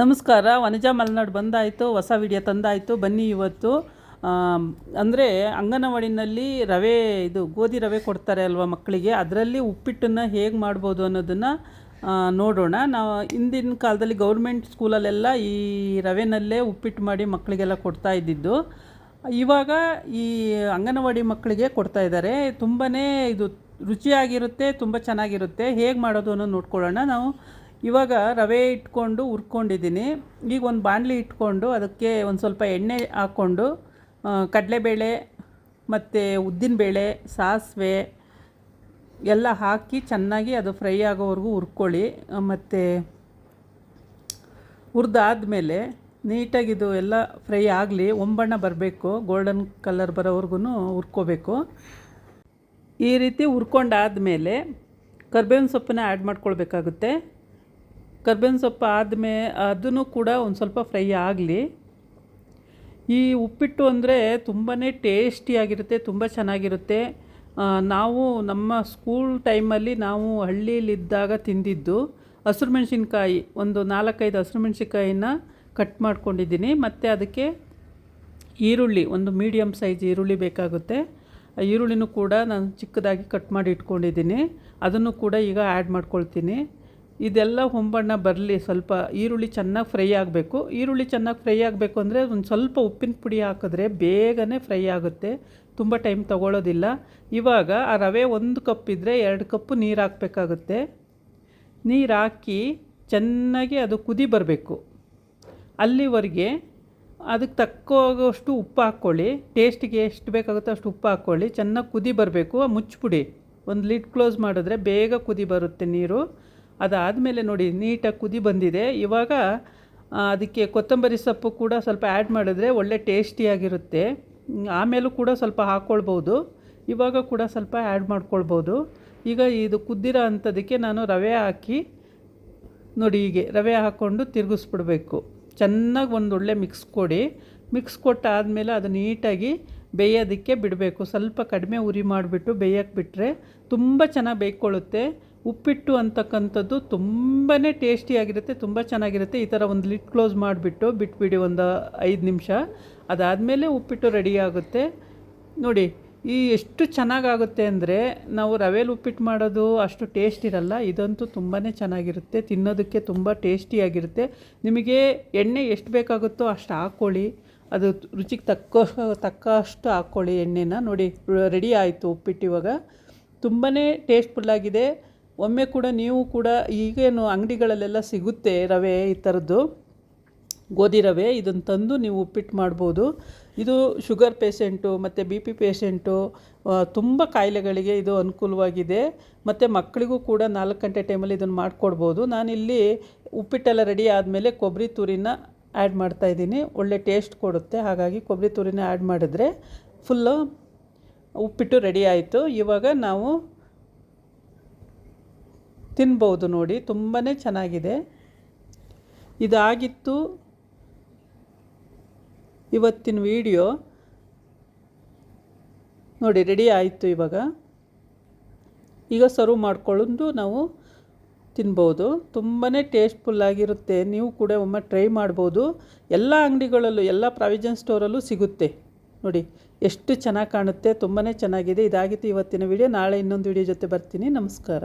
ನಮಸ್ಕಾರ. ವನಜಾ ಮಲೆನಾಡು ಬಂದಾಯಿತು, ಹೊಸ ವಿಡಿಯೋ ತಂದಾಯಿತು. ಬನ್ನಿ ಇವತ್ತು. ಅಂದರೆ ಅಂಗನವಾಡಿನಲ್ಲಿ ರವೆ, ಇದು ಗೋಧಿ ರವೆ ಕೊಡ್ತಾರೆ ಅಲ್ವಾ ಮಕ್ಕಳಿಗೆ? ಅದರಲ್ಲಿ ಉಪ್ಪಿಟ್ಟನ್ನು ಹೇಗೆ ಮಾಡ್ಬೋದು ಅನ್ನೋದನ್ನು ನೋಡೋಣ. ನಾವು ಹಿಂದಿನ ಕಾಲದಲ್ಲಿ ಗೌರ್ಮೆಂಟ್ ಸ್ಕೂಲಲ್ಲೆಲ್ಲ ಈ ರವೆನಲ್ಲೇ ಉಪ್ಪಿಟ್ಟು ಮಾಡಿ ಮಕ್ಕಳಿಗೆಲ್ಲ ಕೊಡ್ತಾ ಇದ್ದಿದ್ದು. ಇವಾಗ ಈ ಅಂಗನವಾಡಿ ಮಕ್ಕಳಿಗೆ ಕೊಡ್ತಾ ಇದ್ದಾರೆ. ತುಂಬಾ ಇದು ರುಚಿಯಾಗಿರುತ್ತೆ, ತುಂಬ ಚೆನ್ನಾಗಿರುತ್ತೆ. ಹೇಗೆ ಮಾಡೋದು ಅನ್ನೋದು ನೋಡ್ಕೊಳ್ಳೋಣ ನಾವು. ಇವಾಗ ರವೆ ಇಟ್ಕೊಂಡು ಹುರ್ಕೊಂಡಿದ್ದೀನಿ. ಈಗ ಒಂದು ಬಾಣಲಿ ಇಟ್ಕೊಂಡು ಅದಕ್ಕೆ ಒಂದು ಸ್ವಲ್ಪ ಎಣ್ಣೆ ಹಾಕ್ಕೊಂಡು ಕಡಲೆಬೇಳೆ ಮತ್ತು ಉದ್ದಿನಬೇಳೆ, ಸಾಸಿವೆ ಎಲ್ಲ ಹಾಕಿ ಚೆನ್ನಾಗಿ ಅದು ಫ್ರೈ ಆಗೋವರೆಗೂ ಹುರ್ಕೊಳ್ಳಿ. ಮತ್ತು ಹುರಿದಾದ್ಮೇಲೆ ನೀಟಾಗಿ ಇದು ಎಲ್ಲ ಫ್ರೈ ಆಗಲಿ, ಒಂಬಣ್ಣ ಬರಬೇಕು, ಗೋಲ್ಡನ್ ಕಲರ್ ಬರೋವರೆಗೂ ಹುರ್ಕೋಬೇಕು. ಈ ರೀತಿ ಹುರ್ಕೊಂಡಾದಮೇಲೆ ಕರ್ಬೇವಿನ ಸೊಪ್ಪನ್ನ ಆ್ಯಡ್ ಮಾಡ್ಕೊಳ್ಬೇಕಾಗುತ್ತೆ. ಕರ್ಬೇವಿನ ಸೊಪ್ಪು ಆದಮೇ ಅದನ್ನು ಕೂಡ ಒಂದು ಸ್ವಲ್ಪ ಫ್ರೈ ಆಗಲಿ. ಈ ಉಪ್ಪಿಟ್ಟು ಅಂದರೆ ತುಂಬಾ ಟೇಸ್ಟಿಯಾಗಿರುತ್ತೆ ತುಂಬ ಚೆನ್ನಾಗಿರುತ್ತೆ. ನಾವು ನಮ್ಮ ಸ್ಕೂಲ್ ಟೈಮಲ್ಲಿ ನಾವು ಹಳ್ಳಿಯಲ್ಲಿದ್ದಾಗ ತಿಂದಿದ್ದು ಹಸಿರು ಮೆಣಸಿನ್ಕಾಯಿ, ಒಂದು ನಾಲ್ಕೈದು ಹಸಿರು ಮೆಣಸಿನ್ಕಾಯಿನ ಕಟ್ ಮಾಡ್ಕೊಂಡಿದ್ದೀನಿ. ಮತ್ತು ಅದಕ್ಕೆ ಈರುಳ್ಳಿ, ಒಂದು ಮೀಡಿಯಮ್ ಸೈಜ್ ಈರುಳ್ಳಿ ಬೇಕಾಗುತ್ತೆ. ಈರುಳ್ಳಿನೂ ಕೂಡ ನಾನು ಚಿಕ್ಕದಾಗಿ ಕಟ್ ಮಾಡಿ ಇಟ್ಕೊಂಡಿದ್ದೀನಿ. ಅದನ್ನು ಕೂಡ ಈಗ ಆ್ಯಡ್ ಮಾಡ್ಕೊಳ್ತೀನಿ. ಇದೆಲ್ಲ ಹೊಂಬಣ್ಣ ಬರಲಿ, ಸ್ವಲ್ಪ ಈರುಳ್ಳಿ ಚೆನ್ನಾಗಿ ಫ್ರೈ ಆಗಬೇಕು. ಈರುಳ್ಳಿ ಚೆನ್ನಾಗಿ ಫ್ರೈ ಆಗಬೇಕು ಅಂದರೆ ಒಂದು ಸ್ವಲ್ಪ ಉಪ್ಪಿನ ಪುಡಿ ಹಾಕಿದ್ರೆ ಬೇಗನೆ ಫ್ರೈ ಆಗುತ್ತೆ. ತುಂಬ ಟೈಮ್ ತಗೊಳ್ಳೋದಿಲ್ಲ ಇವಾಗ ಆ ರವೆ ಒಂದು ಕಪ್ ಇದ್ದರೆ ಎರಡು ಕಪ್ಪು ನೀರು ಹಾಕಬೇಕಾಗುತ್ತೆ. ನೀರು ಹಾಕಿ ಚೆನ್ನಾಗಿ ಅದು ಕುದಿ ಬರಬೇಕು. ಅಲ್ಲಿವರೆಗೆ ಅದಕ್ಕೆ ತಕ್ಕೋಗೋಷ್ಟು ಉಪ್ಪು ಹಾಕ್ಕೊಳ್ಳಿ. ಟೇಸ್ಟಿಗೆ ಎಷ್ಟು ಬೇಕಾಗುತ್ತೋ ಅಷ್ಟು ಉಪ್ಪು ಹಾಕ್ಕೊಳ್ಳಿ. ಚೆನ್ನಾಗಿ ಕುದಿ ಬರಬೇಕು. ಮುಚ್ಚಿಬಿಡಿ ಒಂದು ಲಿಡ್ ಕ್ಲೋಸ್ ಮಾಡಿದ್ರೆ ಬೇಗ ಕುದಿ ಬರುತ್ತೆ ನೀರು. ಅದಾದಮೇಲೆ ನೋಡಿ, ನೀಟಾಗಿ ಕುದಿ ಬಂದಿದೆ. ಇವಾಗ ಅದಕ್ಕೆ ಕೊತ್ತಂಬರಿ ಸೊಪ್ಪು ಕೂಡ ಸ್ವಲ್ಪ ಆ್ಯಡ್ ಮಾಡಿದ್ರೆ ಒಳ್ಳೆ ಟೇಸ್ಟಿಯಾಗಿರುತ್ತೆ ಆಮೇಲೂ ಕೂಡ ಸ್ವಲ್ಪ ಹಾಕ್ಕೊಳ್ಬೋದು ಇವಾಗ ಕೂಡ ಸ್ವಲ್ಪ ಆ್ಯಡ್ ಮಾಡ್ಕೊಳ್ಬೋದು. ಈಗ ಇದು ಕುದ್ದಿರೋ ಅಂಥದಕ್ಕೆ ನಾನು ರವೆ ಹಾಕಿ, ನೋಡಿ ಹೀಗೆ ರವೆ ಹಾಕ್ಕೊಂಡು ತಿರುಗಿಸ್ಬಿಡ್ಬೇಕು. ಚೆನ್ನಾಗಿ ಒಂದು ಒಳ್ಳೆ ಮಿಕ್ಸ್ ಕೊಡಿ. ಮಿಕ್ಸ್ ಕೊಟ್ಟಾದಮೇಲೆ ಅದು ನೀಟಾಗಿ ಬೇಯೋದಕ್ಕೆ ಬಿಡಬೇಕು. ಸ್ವಲ್ಪ ಕಡಿಮೆ ಉರಿ ಮಾಡಿಬಿಟ್ಟು ಬೇಯಕ್ಕೆ ಬಿಟ್ಟರೆ ತುಂಬ ಚೆನ್ನಾಗಿ ಬೇಯ್ಕೊಳ್ಳುತ್ತೆ. ಉಪ್ಪಿಟ್ಟು ಅಂತಕ್ಕಂಥದ್ದು ತುಂಬಾ ಟೇಸ್ಟಿಯಾಗಿರುತ್ತೆ, ತುಂಬ ಚೆನ್ನಾಗಿರುತ್ತೆ. ಈ ಥರ ಒಂದು ಲಿಟ್ ಕ್ಲೋಸ್ ಮಾಡಿಬಿಟ್ಟು ಬಿಟ್ಬಿಡಿ ಒಂದು ಐದು ನಿಮಿಷ. ಅದಾದಮೇಲೆ ಉಪ್ಪಿಟ್ಟು ರೆಡಿ ಆಗುತ್ತೆ. ನೋಡಿ, ಈ ಎಷ್ಟು ಚೆನ್ನಾಗಾಗುತ್ತೆ ಅಂದರೆ ನಾವು ರವೆಲಿ ಉಪ್ಪಿಟ್ಟು ಮಾಡೋದು ಅಷ್ಟು ಟೇಸ್ಟ್ ಇರಲ್ಲ. ಇದಂತೂ ತುಂಬಾ ಚೆನ್ನಾಗಿರುತ್ತೆ. ತಿನ್ನೋದಕ್ಕೆ ತುಂಬ ಟೇಸ್ಟಿಯಾಗಿರುತ್ತೆ. ನಿಮಗೆ ಎಣ್ಣೆ ಎಷ್ಟು ಬೇಕಾಗುತ್ತೋ ಅಷ್ಟು ಹಾಕ್ಕೊಳ್ಳಿ. ಅದು ರುಚಿಗೆ ತಕ್ಕ, ತಕ್ಕಷ್ಟು ಹಾಕ್ಕೊಳ್ಳಿ ಎಣ್ಣೆನ. ನೋಡಿ, ರೆಡಿ ಆಯಿತು ಉಪ್ಪಿಟ್ಟು ಇವಾಗ. ತುಂಬಾ ಟೇಸ್ಟ್ಫುಲ್ಲಾಗಿದೆ. ಒಮ್ಮೆ ಕೂಡ ನೀವು ಕೂಡ ಈಗೇನು ಅಂಗಡಿಗಳಲ್ಲೆಲ್ಲ ಸಿಗುತ್ತೆ ರವೆ ಈ ಥರದ್ದು, ಗೋಧಿ ರವೆ, ಇದನ್ನು ತಂದು ನೀವು ಉಪ್ಪಿಟ್ಟು ಮಾಡ್ಬೋದು. ಇದು ಶುಗರ್ ಪೇಷೆಂಟು ಮತ್ತು ಬಿ ಪಿ ಪೇಷೆಂಟು ತುಂಬ ಕಾಯಿಲೆಗಳಿಗೆ ಇದು ಅನುಕೂಲವಾಗಿದೆ. ಮತ್ತು ಮಕ್ಕಳಿಗೂ ಕೂಡ ನಾಲ್ಕು ಗಂಟೆ ಟೈಮಲ್ಲಿ ಇದನ್ನು ಮಾಡಿಕೊಡ್ಬೋದು. ನಾನಿಲ್ಲಿ ಉಪ್ಪಿಟ್ಟೆಲ್ಲ ರೆಡಿ ಆದಮೇಲೆ ಕೊಬ್ಬರಿ ತುರಿನ ಆ್ಯಡ್ ಮಾಡ್ತಾಯಿದ್ದೀನಿ ಒಳ್ಳೆ ಟೇಸ್ಟ್ ಕೊಡುತ್ತೆ. ಹಾಗಾಗಿ ಕೊಬ್ಬರಿ ತುರಿನ ಆ್ಯಡ್ ಮಾಡಿದ್ರೆ ಫುಲ್ಲು ಉಪ್ಪಿಟ್ಟು ರೆಡಿ ಆಯಿತು. ಇವಾಗ ನಾವು ತಿನ್ಬೋದು ನೋಡಿ ತುಂಬಾ ಚೆನ್ನಾಗಿದೆ. ಇದಾಗಿತ್ತು ಇವತ್ತಿನ ವಿಡಿಯೋ. ನೋಡಿ ರೆಡಿ ಆಯಿತು ಇವಾಗ. ಈಗ ಸರ್ವ್ ಮಾಡ್ಕೊಳ್ಳೋದು ನಾವು ತಿನ್ಬೋದು. ತುಂಬಾ ಟೇಸ್ಟ್ಫುಲ್ಲಾಗಿರುತ್ತೆ ನೀವು ಕೂಡ ಒಮ್ಮೆ ಟ್ರೈ ಮಾಡ್ಬೋದು. ಎಲ್ಲ ಅಂಗಡಿಗಳಲ್ಲೂ, ಎಲ್ಲ ಪ್ರಾವಿಜನ್ ಸ್ಟೋರಲ್ಲೂ ಸಿಗುತ್ತೆ. ನೋಡಿ, ಎಷ್ಟು ಚೆನ್ನಾಗಿ ಕಾಣುತ್ತೆ. ತುಂಬಾ ಚೆನ್ನಾಗಿದೆ. ಇದಾಗಿತ್ತು ಇವತ್ತಿನ ವಿಡಿಯೋ. ನಾಳೆ ಇನ್ನೊಂದು ವಿಡಿಯೋ ಜೊತೆ ಬರ್ತೀನಿ. ನಮಸ್ಕಾರ.